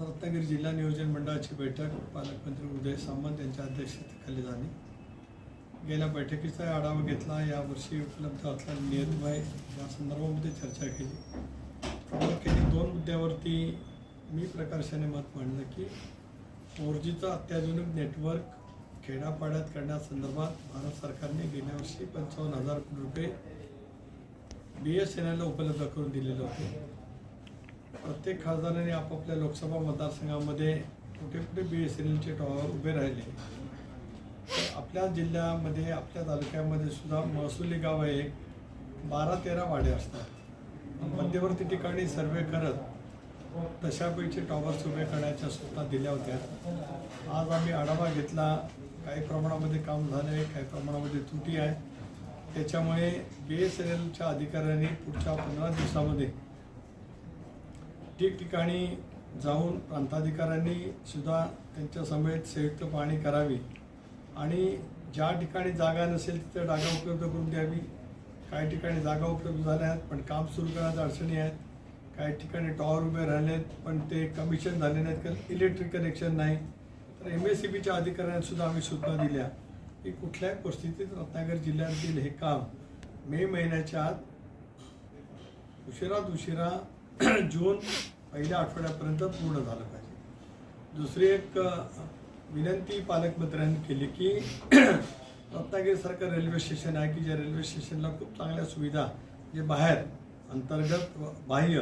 रत्नागिरी जिल्हा नियोजन मंडळाची बैठक पालकमंत्री उदय सामंत यांच्या अध्यक्षतेखाली झाली. गेल्या बैठकीचा आढावा घेतला. यावर्षी उपलब्ध असलेला नियतमय या संदर्भामध्ये चर्चा केली. प्रामुख्याने दोन मुद्द्यावरती मी प्रकर्षाने मत मांडलं की फोर जीचं अत्याधुनिक नेटवर्क खेड्यापाड्यात करण्यासंदर्भात भारत सरकारने गेल्या वर्षी पंचावन्न हजार कोटी रुपये बी एस एन एलला उपलब्ध करून दिलेले होते. प्रत्येक खासदाराने आपापल्या लोकसभा मतदारसंघामध्ये कुठे कुठे बी एस एन एलचे टॉवर उभे राहिले. तर आपल्या जिल्ह्यामध्ये आपल्या तालुक्यामध्ये सुद्धा महसुली गाव आहे बारा तेरा वाडे असतात. मध्यवर्ती ठिकाणी सर्वे करत तशापैकी टॉवर्स उभे करण्याच्या सूचना दिल्या होत्या. आज आम्ही आढावा घेतला काही प्रमाणामध्ये काम झालं आहे काही प्रमाणामध्ये त्रुटी आहे. त्याच्यामुळे बी एस एन एलच्या अधिकाऱ्यांनी पुढच्या पंधरा दिवसामध्ये ठिकठिकाणी जाऊन प्रांताधिकाऱ्यांनी सुद्धा त्यांच्या समेत संयुक्त पाहणी करावी. आणि ज्या ठिकाणी जागा नसेल तिथं जागा उपलब्ध करून द्यावी. काही ठिकाणी जागा उपलब्ध झाल्या आहेत पण काम सुरू करण्यात अडचणी आहेत. काही ठिकाणी टॉवर उभे राहिले आहेत पण ते कमिशन झाले नाहीत कारण इलेक्ट्रिक कनेक्शन नाही. तर एम एस सी बीच्या अधिकाऱ्यांनासुद्धा आम्ही सूचना दिल्या. की कुठल्याही परिस्थितीत रत्नागिरी जिल्ह्यातील हे काम मे महिन्याच्या आत उशिरात उशिरा जून पहिल्या आठवड्यापर्यंत पूर्ण झालं पाहिजे. दुसरी एक विनंती पालकमंत्र्यांनी केली की रत्नागिरीसारखं रेल्वे स्टेशन आहे की ज्या रेल्वे स्टेशनला खूप चांगल्या सुविधा जे बाहेर अंतर्गत व बाह्य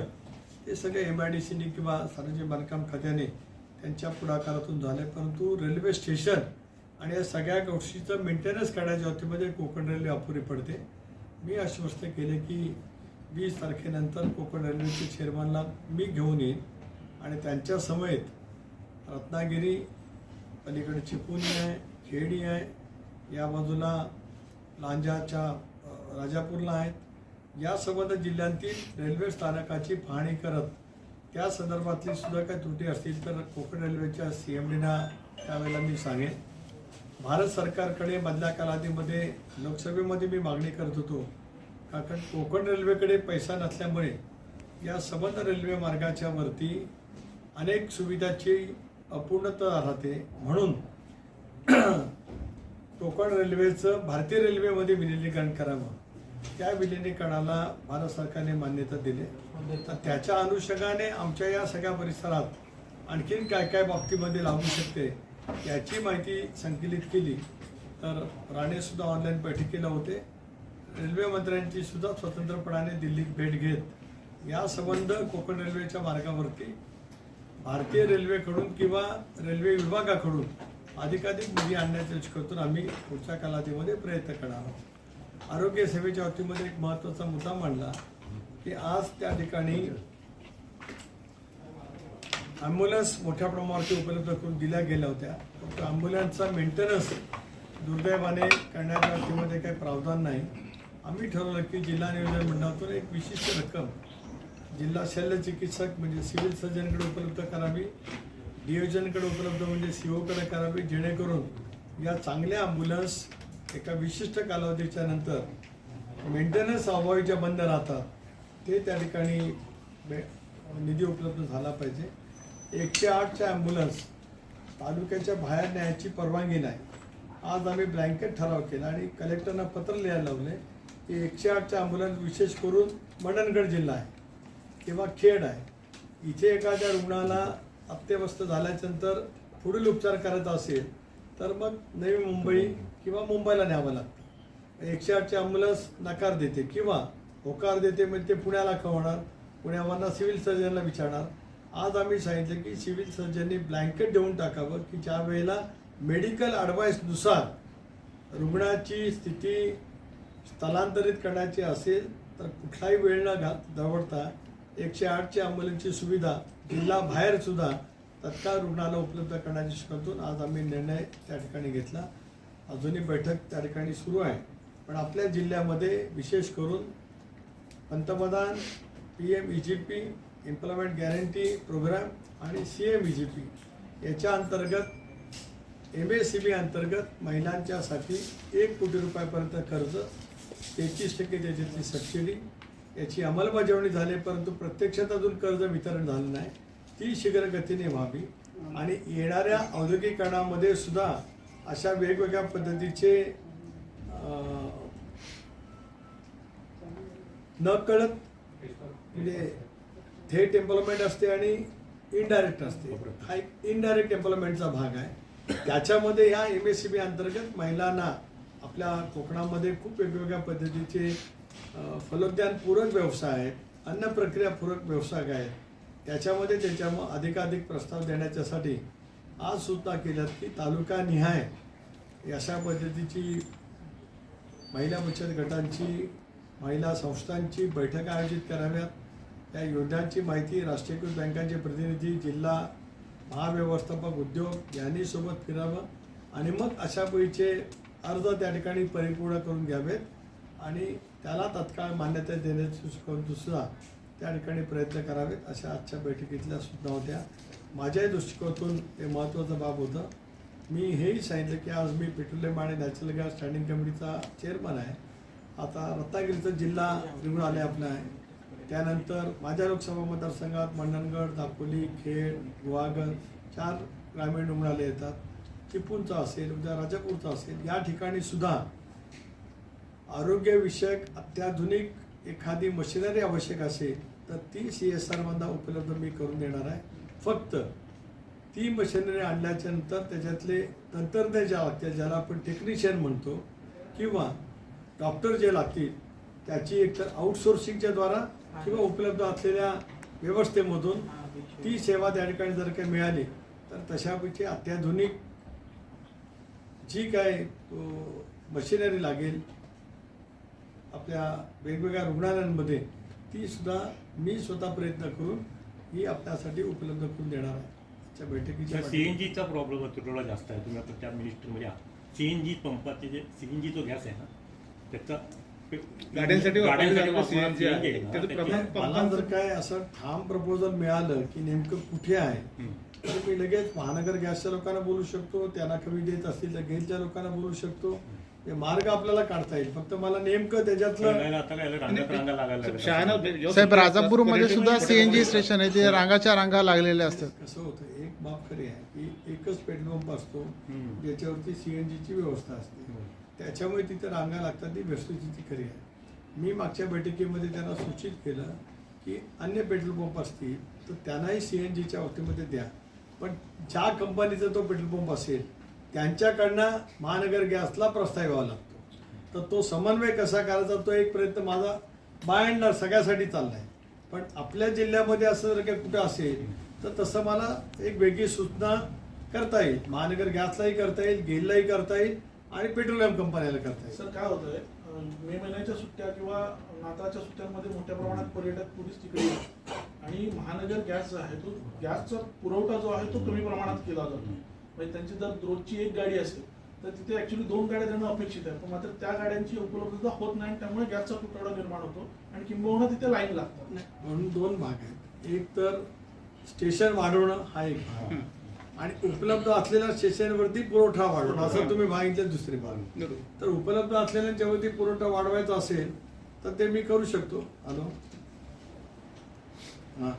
ते सगळे एम आय डी सीने किंवा सार्वजनिक बांधकाम खात्याने त्यांच्या पुढाकारातून झाले. परंतु रेल्वे स्टेशन आणि या सगळ्या गोष्टीचं मेंटेनन्स करण्याच्या बाबतीमध्ये कोकण रेल्वे अपुरी पडते. मी आश्वस्त केले की वीस तारखेनंतर कोकण रेल्वेचे चेअरमनला मी घेऊन येईन. आणि त्यांच्या समेत रत्नागिरी पलीकडे चिपोली आहे खेडी आहे या बाजूला लांजाच्या राजापूरला आहेत. या संबंध जिल्ह्यांतील रेल्वे स्थानकाची पाहणी करत त्या संदर्भातली सुद्धा काही त्रुटी असतील तर कोकण रेल्वेच्या सी एम डीना त्यावेळेला मी सांगेन. भारत सरकारकडे मधल्या कालावधीमध्ये लोकसभेमध्ये मी मागणी करत होतो कारण कोकण रेल्वेकडे पैसा नसल्यामुळे या संबंध रेल्वे मार्गाच्या वरती अनेक सुविधाची अपूर्णता राहते. म्हणून कोकण रेल्वेचं भारतीय रेल्वेमध्ये विलिनीकरण करावं. त्या विलिनीकरणाला भारत सरकारने मान्यता दिली. तर त्याच्या अनुषंगाने आमच्या या सगळ्या परिसरात आणखीन काय काय बाबतीमध्ये लागू शकते याची माहिती संकलित केली. तर राणेसुद्धा ऑनलाईन बैठकीला होते. रेल्वे मंत्र्यांची सुद्धा स्वतंत्रपणाने दिल्लीत भेट घेत या संबंध कोकण रेल्वेच्या मार्गावरती भारतीय रेल्वेकडून किंवा रेल्वे विभागाकडून अधिकाधिक निधी आणण्याच्या दृष्टीकोनातून आम्ही पुढच्या कालावधीमध्ये प्रयत्न करणार आहोत. आरोग्य सेवेच्या बाबतीमध्ये एक महत्त्वाचा मुद्दा मांडला की आज त्या ठिकाणी ॲम्ब्युलन्स मोठ्या प्रमाणावरती उपलब्ध करून दिल्या गेल्या होत्या. फक्त ॲम्ब्युलन्सचा मेंटेनन्स दुर्दैवाने करण्याच्या बाबतीमध्ये काही प्रावधान नाही. आम्ही ठरवलं की जिल्हा नियोजन मंडळातून एक विशिष्ट रक्कम जिल्हा शल्य चिकित्सक म्हणजे सिव्हिल सर्जनकडे उपलब्ध करावी डिओजनकडे उपलब्ध म्हणजे सीओकडे करावी जेणेकरून या चांगल्या ॲम्ब्युलन्स एका विशिष्ट कालावधीच्या नंतर मेंटेनन्स अभावी ज्या बंद राहतात ते त्या ठिकाणी बे- निधी उपलब्ध झाला पाहिजे. एकशे आठच्या ॲम्ब्युलन्स तालुक्याच्या बाहेर न्यायची परवानगी नाही. आज आम्ही ब्लँकेट ठराव केला आणि कलेक्टरना पत्र लिहायला लावले. एकशे आठच्या ॲम्ब्युलन्स विशेष करून मंडणगड जिल्हा आहे. किंवा खेड आहे. इथे एखाद्या रुग्णाला अत्यवस्थ झाल्याच्यानंतर पुढील उपचार करायचा असेल तर मग नवी मुंबई किंवा मुंबईला न्यावं लागतं. एकशे आठची ॲम्ब्युलन्स नकार देते किंवा होकार देते म्हणजे ते पुण्याला कळवणार पुण्यावरना सिव्हिल सर्जनला विचारणार. आज आम्ही सांगितलं की सिव्हिल सर्जननी ब्लँकेट देऊन टाकावं की ज्या वेळेला मेडिकल ॲडवाईसनुसार रुग्णाची स्थिती स्थलांतरित करण्याची असेल तर कुठलाही वेळ न घा दवडता एकशे आठची ॲम्ब्युलन्सची सुविधा जिल्हा बाहेर सुद्धा तत्काळ रुग्णाला उपलब्ध करण्याच्या शिकवतून आज आम्ही निर्णय त्या ठिकाणी घेतला. अजूनही बैठक त्या ठिकाणी सुरू आहे. पण आपल्या जिल्ह्यामध्ये विशेष करून पंतप्रधान P M E G P employment guarantee programme आणि C M E G P याच्या अंतर्गत एम एस सी बी अंतर्गत महिलांच्यासाठी एक कोटी रुपयापर्यंत कर्ज तेहतीस टक्के त्याच्यातली सबसिडी याची अंमलबजावणी झाली परंतु प्रत्यक्षात अजून कर्ज वितरण झालं नाही. ती शीघ्रगतीने व्हावी. आणि येणाऱ्या औद्योगिकरणामध्ये सुद्धा अशा वेगवेगळ्या पद्धतीचे न नकळत म्हणजे थेट एम्प्लॉयमेंट असते आणि इनडायरेक्ट असते. हा एक इनडायरेक्ट एम्प्लॉयमेंटचा भाग आहे. त्याच्यामध्ये ह्या एम एस सी बी अंतर्गत महिलांना आपल्या कोकणामध्ये खूप वेगवेगळ्या पद्धतीचे अ, फलोद्यान पूरक व्यवसाय आहेत अन्न प्रक्रिया पूरक व्यवसाय आहेत त्याच्यामध्ये त्याच्या अधिकाधिक प्रस्ताव देण्याच्यासाठी आज सुद्धा केल्यात की तालुका निहाय अशा पद्धतीची महिला बचत गटांची महिला संस्थांची बैठका आयोजित कराव्यात. त्या योजनांची माहिती राष्ट्रीयकृत बँकांचे प्रतिनिधी जिल्हा महाव्यवस्थापक उद्योग यांनी सोबत फिरावं आणि मग अशा पैसे अर्ज त्या ठिकाणी परिपूर्ण करून घ्यावेत आणि त्याला तत्काळ मान्यता देण्याची करून सुद्धा त्या ठिकाणी प्रयत्न करावेत अशा आजच्या बैठकीतल्या सूचना होत्या. माझ्याही दृष्टिकोनातून ते महत्त्वाचं बाब होतं. मी हेही सांगितलं की आज मी पेट्रोलियम आणि नॅचरल गॅस स्टँडिंग कमिटीचा चेअरमन आहे. आता रत्नागिरीचा जिल्हा रुग्णालय आले आहे. त्यानंतर माझ्या लोकसभा मतदारसंघात मंडणगड दापोली खेड गुहागर चार ग्रामीण रुग्णालय येतात. चिपळूणचा असेल उद्या राजापूरचा असेल या ठिकाणी सुद्धा आरोग्यविषयक अत्याधुनिक एखादी मशिनरी आवश्यक असेल तर ती सी एस आरमधनं उपलब्ध मी करून देणार आहे. फक्त ती मशिनरी आणल्याच्या नंतर त्याच्यातले तंत्रज्ञ ज्या लागतील ज्याला आपण टेक्निशियन म्हणतो किंवा डॉक्टर जे लागतील त्याची एकतर आउटसोर्सिंगच्या द्वारा किंवा उपलब्ध असलेल्या व्यवस्थेमधून ती सेवा त्या ठिकाणी जर काही मिळाली तर तशापैकी अत्याधुनिक जी काय तो मशिनरी लागेल आपल्या वेगवेगळ्या रुग्णालयांमध्ये ती सुद्धा मी स्वतः प्रयत्न करून ही आपल्यासाठी उपलब्ध करून देणार आहे. आजच्या बैठकीच्या सीएनजीचा प्रॉब्लेम थोडा जास्त आहे. तुम्ही आता त्या मिनिस्टरमध्ये आहात. सीएनजी पंपाचे जे सीएनजी जो गॅस आहे ना त्याचा गाड्यांसाठी मला जर काय असं ठाम प्रपोजल मिळालं की नेमकं कुठे आहे. तर मी लगेच महानगर गॅसच्या लोकांना बोलू शकतो त्यांना कमी देत असतील तर गेलच्या लोकांना बोलू शकतो. हे मार्ग आपल्याला काढता येईल. फक्त मला नेमकं त्याच्यातलं साहेब राजापूरमध्ये पर्यटन सुद्धा सीएनजी स्टेशन आहे ते रांगाच्या रांगा लागलेल्या असतात. कसं होतं एक बाब खरी आहे की एकच पेट्रोल पंप असतो. ज्याच्यावरती सीएनजीची व्यवस्था असते. हम्म. त्याच्यामुळे तिथे रांगा लागतात ती वस्तुस्थिती खरी आहे. मी मागच्या बैठकीमध्ये त्यांना सूचित केलं की अन्य पेट्रोल पंप असतील तर त्यांनाही सी एन जीच्या बाबतीमध्ये द्या. पण ज्या कंपनीचा तो पेट्रोल पंप असेल त्यांच्याकडनं महानगर गॅसला प्रस्ताव घ्यावा लागतो. तर तो समन्वय कसा करायचा तो एक प्रयत्न माझा बाय सगळ्यासाठी चालला आहे पण आपल्या जिल्ह्यामध्ये असं जर काही कुठं असेल तर तसं मला एक वेगळी सूचना करता येईल. महानगर गॅसलाही करता येईल गेललाही करता येईल आणि पेट्रोलियम कंपन्याला करता येईल. सर काय होतंय? मे महिन्याच्या सुट्ट्या किंवा नाताळच्या सुट्ट्यांमध्ये मोठ्या प्रमाणात पर्यटक टुरिस्ट तिकडे महानगर गॅस जो आहे तो गॅसचा पुरवठा जो आहे तो कमी प्रमाणात केला जातो. म्हणजे त्यांची जर रोजची एक गाडी असेल तर तिथे ऍक्च्युली दोन गाड्या देणं अपेक्षित आहे. पण मात्र त्या गाड्यांची उपलब्धता होत नाही आणि त्यामुळे गॅसचा तुटवडा निर्माण होतो आणि किंबहुना तिथे लाईन लागतात. म्हणून दोन भाग आहेत. एक तर स्टेशन वाढवणं हा एक भाग. आणि उपलब्ध असलेल्या स्टेशनवरती पुरवठा वाढवणं असं तुम्ही मागितलं दुसरे भाग. तर उपलब्ध असलेल्यांच्यावरती पुरवठा वाढवायचा असेल तर ते मी करू शकतो. हॅलो? हां.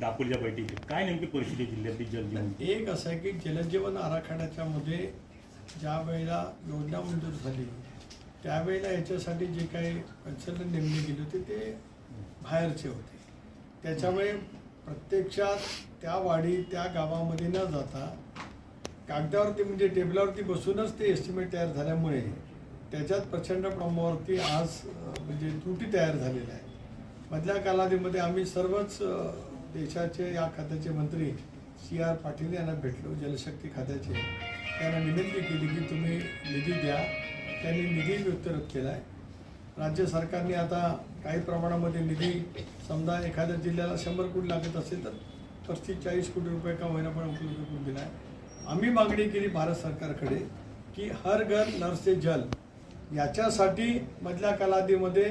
दापोलीच्या बैठकीत. काय नेमकी परिस्थिती जिल्ह्यातली जलजीवन एक असं आहे की जलजीवन आराखड्याच्या मध्ये ज्या वेळेला योजना मंजूर झाली त्यावेळेला याच्यासाठी जे काही कन्सल्टंट नेमले गेले होते ते बाहेरचे होते. त्याच्यामुळे प्रत्यक्षात त्या वाडी त्या गावामध्ये न जाता कागदावरती म्हणजे टेबलावरती बसूनच ते एस्टिमेट तयार झाल्यामुळे त्याच्यात प्रचंड प्रमाणावरती आज म्हणजे त्रुटी तयार झालेल्या आहे मधल्या कालावधीमध्ये आम्ही सर्वच देशाचे या खात्याचे मंत्री सी आर पाटील यांना भेटलो जलशक्ती खात्याचे. त्यांना विनंती केली की तुम्ही निधी द्या. त्यांनी निधी वितरित केला आहे राज्य सरकारने आता काही प्रमाणामध्ये निधी समजा एखाद्या जिल्ह्याला शंभर कोटी लागत असेल तर पस्तीस चाळीस कोटी रुपये का महिना पण उपलब्ध करून दिला आहे आम्ही मागणी केली भारत सरकारकडे की हर घर नर से जल याच्यासाठी मधल्या कालावधीमध्ये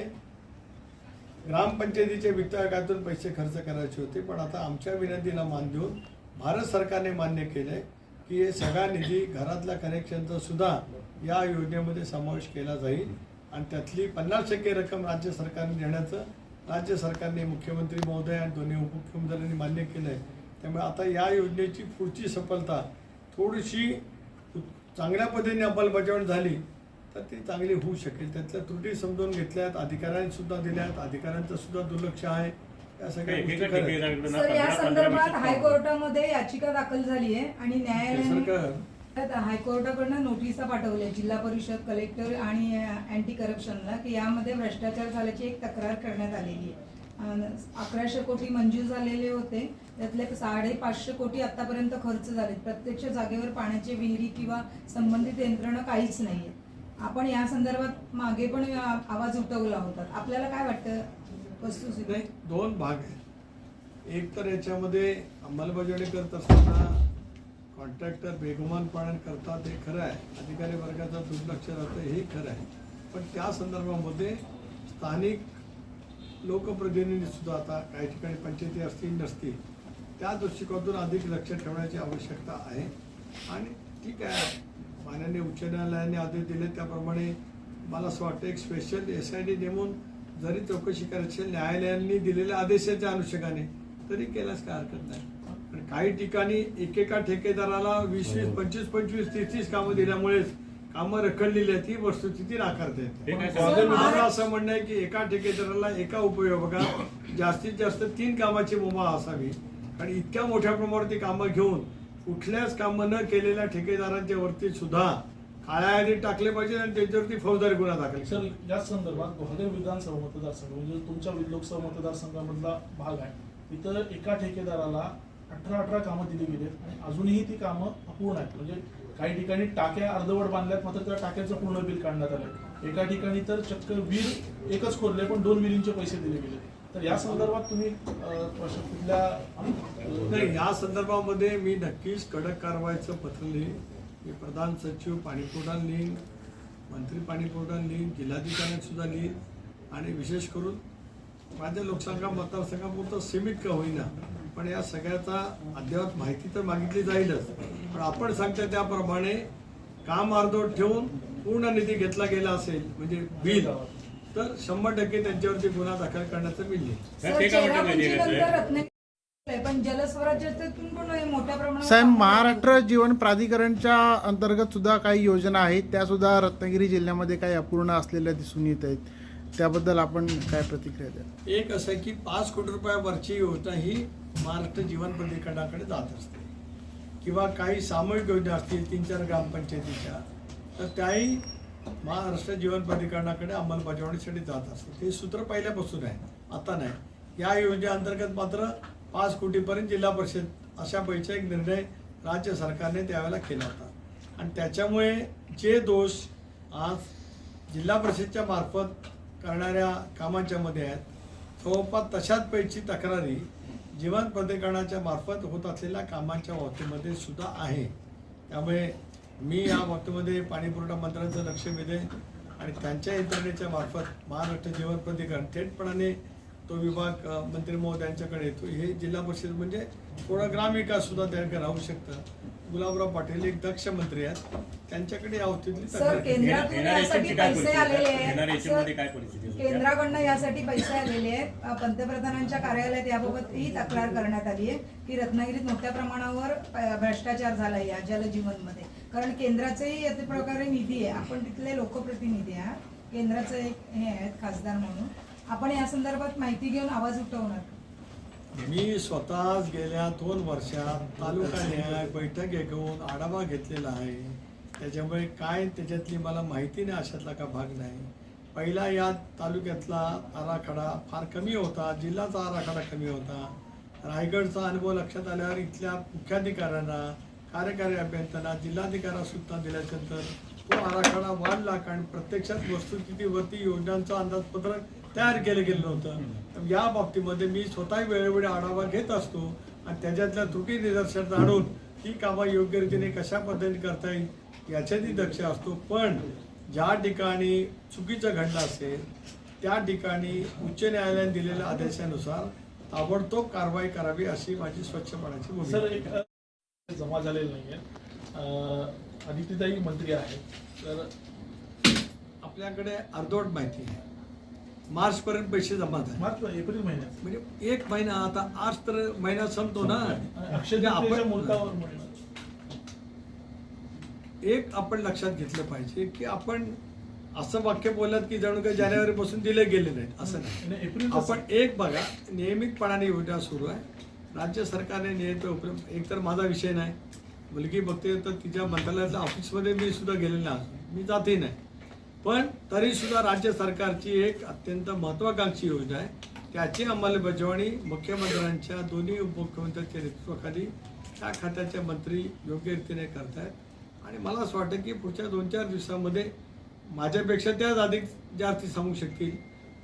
ग्रामपंचायतीच्या वित्त पैसे खर्च करायचे होते पण आता आमच्या विनंतीला मान देऊन भारत सरकारने मान्य केलं आहे की हे सगळा निधी घरातल्या कनेक्शनचा सुद्धा या योजनेमध्ये समावेश केला जाईल आणि त्यातली पन्नास टक्के रक्कम राज्य सरकारने देण्याचं राज्य सरकारने मुख्यमंत्री महोदय आणि दोन्ही उपमुख्यमंत्र्यांनी मान्य केलं आहे त्यामुळे आता या योजनेची पुढची सफलता थोडीशी चांगल्या पद्धतीने अंमलबजावणी झाली तर ती चांगली होऊ शकेल. त्यातल्या त्रुटी समजून घेतल्यात अधिकाऱ्यांनी सुद्धा दिल्यात अधिकाऱ्यांचं सुद्धा दुर्लक्ष आहे. या सगळ्या गोष्टी एकेका खऱ्या आहेत. ठेकेदाराकडून सर या पंधरा- पंधरा संदर्भात हायकोर्टामध्ये याचिका दाखल झाली आहे आणि न्यायालयाने सरकार. त्यात हायकोर्टाकडनं नोटिसा पाठवल्या जिल्हा परिषद कलेक्टर आणि अँटी करप्शनला की यामध्ये भ्रष्टाचार झाल्याची एक तक्रार करण्यात आलेली आहे. अन अकराशे कोटी मंजूर झालेले होते. त्यातले साडेपाचशे कोटी आतापर्यंत खर्च झाले प्रत्यक्ष जागेवर पाण्याचे विहिरी किंवा संबंधित यंत्रणा काहीच नाहीये. आपण या संदर्भात मागे पण आवाज उठवला होता. आपल्याला काय वाटतं? वस्तुस्थिती दोन भाग आहेत. एक तर याच्यामध्ये अंमलबजावणी करत असताना कॉन्ट्रॅक्टर बेगुमानपणे करतात हे खरं आहे. अधिकारी वर्गाचं दुर्लक्ष राहतं हे खरं आहे. पण त्या संदर्भामध्ये स्थानिक लोकप्रतिनिधी सुद्धा आता काही ठिकाणी पंचायती असतील नसतील त्या दृष्टिकोनातून अधिक लक्ष ठेवण्याची आवश्यकता आहे. आणि ठीक आहे माननीय उच्च न्यायालयाने आदेश दिले त्याप्रमाणे मला असं वाटतं एक स्पेशल एस आय डी नेमून जरी चौकशी करायची न्यायालयांनी दिलेल्या आदेशाच्या अनुषंगाने तरी केल्यास काय हरकत नाही. पण काही ठिकाणी एकेका ठेकेदाराला वीस वीस पंचवीस पंचवीस तीस तीस कामं दिल्यामुळेच कामं रखडलेली आहेत ही वस्तुस्थिती नाकारता हे माझं असं म्हणणं आहे की एका ठेकेदाराला एका उपविभागात जास्तीत जास्त तीन कामाची मुभा असावी. आणि इतक्या मोठ्या प्रमाणावरती कामं घेऊन कुठल्याच कामं न केलेल्या ठेकेदारांच्या वरती सुद्धा काळ्या यादीत टाकले पाहिजे आणि त्यांच्यावरती फौजदारी गुन्हा दाखल सर याच संदर्भात गोहागर विधानसभा मतदारसंघ म्हणजे तुमच्या लोकसभा मतदारसंघामधला भाग आहे तिथं एका ठेकेदाराला अठरा अठरा कामं दिली गेली आहेत आणि अजूनही ती कामं अपूर्ण आहेत. म्हणजे काही ठिकाणी टाक्या अर्धवट बांधल्यात मात्र त्या टाक्याचं पूर्ण बिल काढण्यात आलं एका ठिकाणी तर चक्क वीर एकच खोदले पण दोन विलींचे पैसे दिले गेले. तर या संदर्भात तुम्ही कुठल्या नाही या संदर्भामध्ये मी नक्कीच कडक कारवाईचं पत्र लिहीन. मी प्रधान सचिव पाणीपुरवठा लिहीन मंत्री पाणीपुरवठा लिहीन जिल्हाधिकाऱ्यांना सुद्धा लिहीन. आणि विशेष करून माझ्या लोकसंख्या मतदारसंघापुरतं सीमित का होईना पण या सगळ्याचा अद्ययावत माहिती तर मागितली जाईलच. पण आपण सांगतो त्याप्रमाणे काम अर्धवट ठेवून पूर्ण निधी घेतला गेला असेल म्हणजे बिल तर शंभर टक्के त्यांच्यावरती गुन्हा दाखल करण्याचं बिल पण जलस्वराज्यातून पण हे मोठ्या प्रमाणावर साहेब महाराष्ट्र जीवन प्राधिकरणच्या अंतर्गत सुद्धा काही योजना आहेत. त्या सुद्धा रत्नागिरी जिल्ह्यामध्ये काही अपूर्ण असलेल्या दिसून येत आहेत. त्याबद्दल आपण काय प्रतिक्रिया द्या एक असं आहे की पाच कोटी रुपयावरची योजना ही महाराष्ट्र जीवन प्राधिकरणाकडे जात असते. किंवा काही सामूहिक योजना असतील तीन चार ग्रामपंचायतीच्या तर त्याही महाराष्ट्र जीवन प्राधिकरणाकडे अंमलबजावणीसाठी जात असते. ते सूत्र पहिल्यापासून आहे आता नाही. या योजनेअंतर्गत मात्र पाच कोटीपर्यंत जिल्हा परिषद अशा पैसा एक निर्णय राज्य सरकारने त्यावेळेला केला होता. आणि त्याच्यामुळे जे दोष आज जिल्हा परिषदच्या मार्फत करणाऱ्या कामांच्या मध्ये आहेत जवळपास तशाच पैकी तक्रारी जीवन प्राधिकरणाच्या मार्फत होत असलेल्या कामांच्या बाबतीमध्ये सुद्धा आहे. त्यामुळे मी या बाबतीमध्ये पाणीपुरवठा मंत्र्यांचं लक्ष वेधेन आणि त्यांच्या यंत्रणेच्या मार्फत महाराष्ट्र जीवन प्राधिकरण थेटपणाने तो विभाग मंत्री महोदयांच्याकडे येतो. हे जिल्हा परिषद म्हणजे थोडा ग्रामविकास सुद्धा त्यांच्याकडे राहू शकतं. गुलाबराव पाटील एक दक्ष मंत्री आहेत. त्यांच्याकडे सर. केंद्रातून यासाठी पैसे आलेले? आहेत. केंद्राकडनं यासाठी पैसे आलेले आहेत. पंतप्रधानांच्या कार्यालयात याबाबत ही तक्रार करण्यात आली आहे की रत्नागिरीत मोठ्या प्रमाणावर भ्रष्टाचार झाला या जलजीवनमध्ये. कारण केंद्राचेही या प्रकारे निधी आहे. आपण तिथले लोकप्रतिनिधी आहात. केंद्राचं एक हे आहेत खासदार म्हणून. आपण या संदर्भात माहिती घेऊन आवाज उठवणार. मी स्वतःच गेल्या दोन वर्षात तालुका न्याय बैठक घेऊन आढावा घेतलेला आहे. त्याच्यामुळे काय त्याच्यातली मला माहिती नाही अशातला का भाग नाही. पहिला या तालुक्यातला आराखडा फार कमी होता जिल्ह्याचा आराखडा कमी होता. रायगडचा अनुभव लक्षात आल्यावर इथल्या मुख्याधिकाऱ्यांना कार्यकारी अभियंत्यांना जिल्हाधिकाऱ्यांना दिल्याच्यानंतर दिल्यानंतर तो आराखडा वाढला. कारण प्रत्यक्षात वस्तुस्थितीवरती योजनांचं अंदाजपत्रक तयार केलं गेलं नव्हतं. या बाबतीमध्ये मी स्वतः वेळोवेळी आढावा घेत असतो आणि त्याच्यातल्या त्रुटी निदर्शनात आणून ही कामं योग्य रीतीने कशा पद्धतीने करता येईल याच्यातही दक्ष असतो. पण ज्या ठिकाणी चुकीचं घडलं असेल त्या ठिकाणी उच्च न्यायालयाने दिलेल्या आदेशानुसार ताबडतोब कारवाई करावी अशी माझी स्वच्छपणाची भूमिका सर आहे. एक जमा झालेलं नाहीये. अ, आदित्यताई मंत्री आहेत. तर आपल्याकडे अर्धवट माहिती आहे. मार्च पर्यंत पैसे जमा झाले. मार्च एप्रिल महिन्यात. म्हणजे एक महिना आता आज तर महिना संपतो ना. अक्षय म्हणजे आपण. एक आपण लक्षात घेतलं पाहिजे की आपण असं वाक्य बोलत की जणू काही जानेवारी पासून दिले गेले नाहीत. असं नाही. आपण एक बघा नियमितपणाने योजना सुरू आहे. राज्य सरकारने नियमित उपक्रम एक तर माझा विषय नाही. मुलगी बघते तर तिच्या मंत्रालयाच्या ऑफिसमध्ये मी सुद्धा गेलेलो नाही. अजून. मी जातही नाही. पण तरी सुद्धा राज्य सरकारची एक अत्यंत महत्वाकांक्षी योजना आहे. त्याची अंमलबजावणी मुख्यमंत्र्यांच्या दोन्ही उपमुख्यमंत्र्यांच्या नेतृत्वाखाली त्या खात्याचे मंत्री योग्य रीतीने करतायत. आणि मला असं वाटतं की पुढच्या दोन चार दिवसामध्ये माझ्यापेक्षा त्याच अधिक जास्त सांगू शकतील.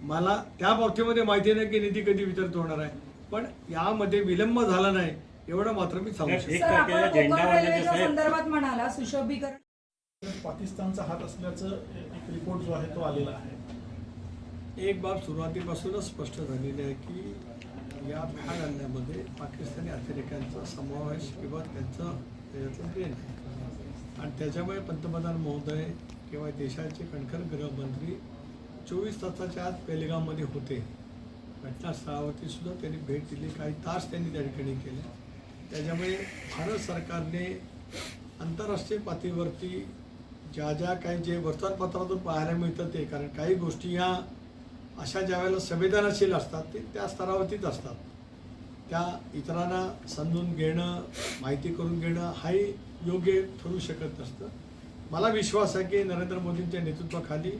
मला त्या बाबतीमध्ये माहिती नाही की निधी कधी वितरित होणार आहे. पण यामध्ये विलंब झाला नाही एवढं मात्र मी सांगू शकतो. संदर्भात म्हणाला सुशोभीकरण पाकिस्तानचा हात असल्याचं एक रिपोर्ट जो आहे तो आलेला आहे. एक बाब सुरुवातीपासूनच स्पष्ट झालेली आहे की या भ्याड आणण्यामध्ये पाकिस्तानी अतिरेक्यांचा समावेश किंवा त्यांचं त्याच्यातलं देण आणि त्याच्यामुळे पंतप्रधान महोदय किंवा देशाचे कणखर गृहमंत्री चोवीस तासाच्या आत पेलगावमध्ये होते. घटनास्थळावरती सुद्धा त्यांनी भेट दिली काही तास त्यांनी त्या ठिकाणी केले. त्याच्यामुळे भारत सरकारने आंतरराष्ट्रीय पातळीवरती ज्या ज्या काही जे वर्तमानपत्रातून पाहायला मिळतं ते. कारण काही गोष्टी ह्या अशा ज्या वेळेला संवेदनाशील असतात ते त्या स्तरावरतीच असतात. त्या इतरांना समजून घेणं माहिती करून घेणं हाही योग्य ठरू शकत नसतं. मला विश्वास आहे की नरेंद्र मोदींच्या नेतृत्वाखाली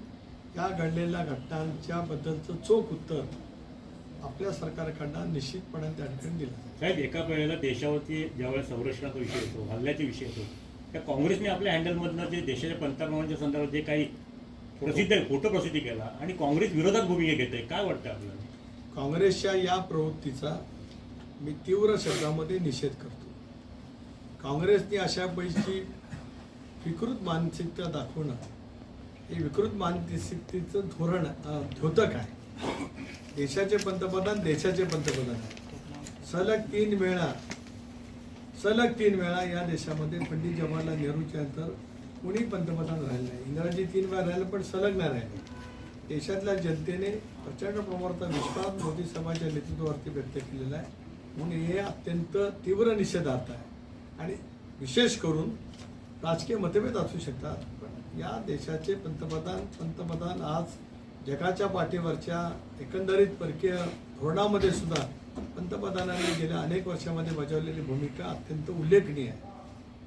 या घडलेल्या घटनांच्याबद्दलचं चोख उत्तर आपल्या सरकारकडनं निश्चितपणे त्या ठिकाणी दिलं साहेब एका वेळेला देशावरती ज्यावेळेस संरक्षणाचा विषय येतो हल्ल्याचा विषय येतो त्या काँग्रेसने आपल्या हँडलमधनं जे देशाच्या पंतप्रधानांच्या संदर्भात जे काही प्रसिद्ध फोटो प्रसिद्धी केला आणि काँग्रेस विरोधात भूमिका घेते काय वाटतं आपल्याला? काँग्रेसच्या या प्रवृत्तीचा मी तीव्र शब्दामध्ये निषेध करतो. काँग्रेसने अशा पैकी विकृत मानसिकता दाखवणं हे विकृत मानसिकतेचं धोरण द्योतक आहे. देशाचे पंतप्रधान देशाचे पंतप्रधान. सलग तीन वेळा सलग तीन वेळा या देशामध्ये पंडित जवाहरलाल नेहरूच्या नंतर कोणी पंतप्रधान राहिले नाही. इंदिराजी तीन वेळा राहिले पण सलग नाही राहिले. देशातल्या जनतेने प्रचंड प्रमाणात विश्वास मोदी समाजाच्या नेतृत्वावरती व्यक्त केलेला आहे. म्हणून हे अत्यंत तीव्र निषेधार्थ आहे. आणि विशेष करून राजकीय मतभेद असू शकतात पण या देशाचे पंतप्रधान पंतप्रधान आज जगाच्या पाठीवरच्या एकंदरीत परकीय धोरणामध्ये सुद्धा पंतप्रधानांनी गेल्या अनेक वर्षामध्ये बजावलेली भूमिका अत्यंत उल्लेखनीय आहे.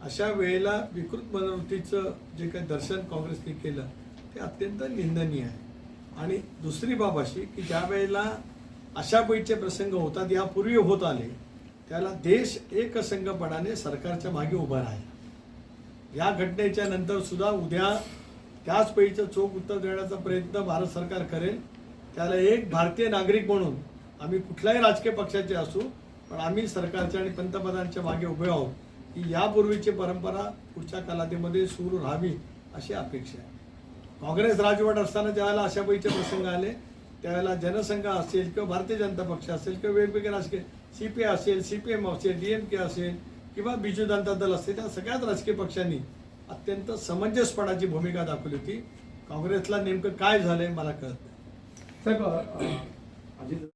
अशा वेळेला विकृत मनोवृत्तीचं जे काही दर्शन काँग्रेसने केलं ते अत्यंत निंदनीय आहे. आणि दुसरी बाब अशी की ज्या वेळेला अशा पैचे प्रसंग होतात यापूर्वी होत आले त्याला देश एकसंघपणाने सरकारच्या मागे उभा राहिला. या घटनेच्या नंतर सुद्धा उद्या त्याच पैचं चोख उत्तर देण्याचा प्रयत्न भारत सरकार करेल त्याला एक भारतीय नागरिक म्हणून आम्ही कुठल्याही राजकीय पक्षाचे असू पण आम्ही सरकारच्या आणि पंतप्रधानांच्या मागे उभे आहोत की यापूर्वीची परंपरा पुढच्या कालावधीमध्ये सुरू राहावी अशी अपेक्षा आहे. काँग्रेस राजवट असताना ज्यावेळेला अशा पैचे प्रसंग आले त्यावेळेला जनसंघ असेल किंवा भारतीय जनता पक्ष असेल किंवा वेगवेगळे राजकीय सी पी असेल सी पी एम असेल डी एम के असेल किंवा बिजू जनता दल असेल त्या सगळ्याच राजकीय पक्षांनी अत्यंत समंजसपणाची भूमिका दाखवली होती. काँग्रेसला नेमकं काय झालंय मला कळत नाही. अजित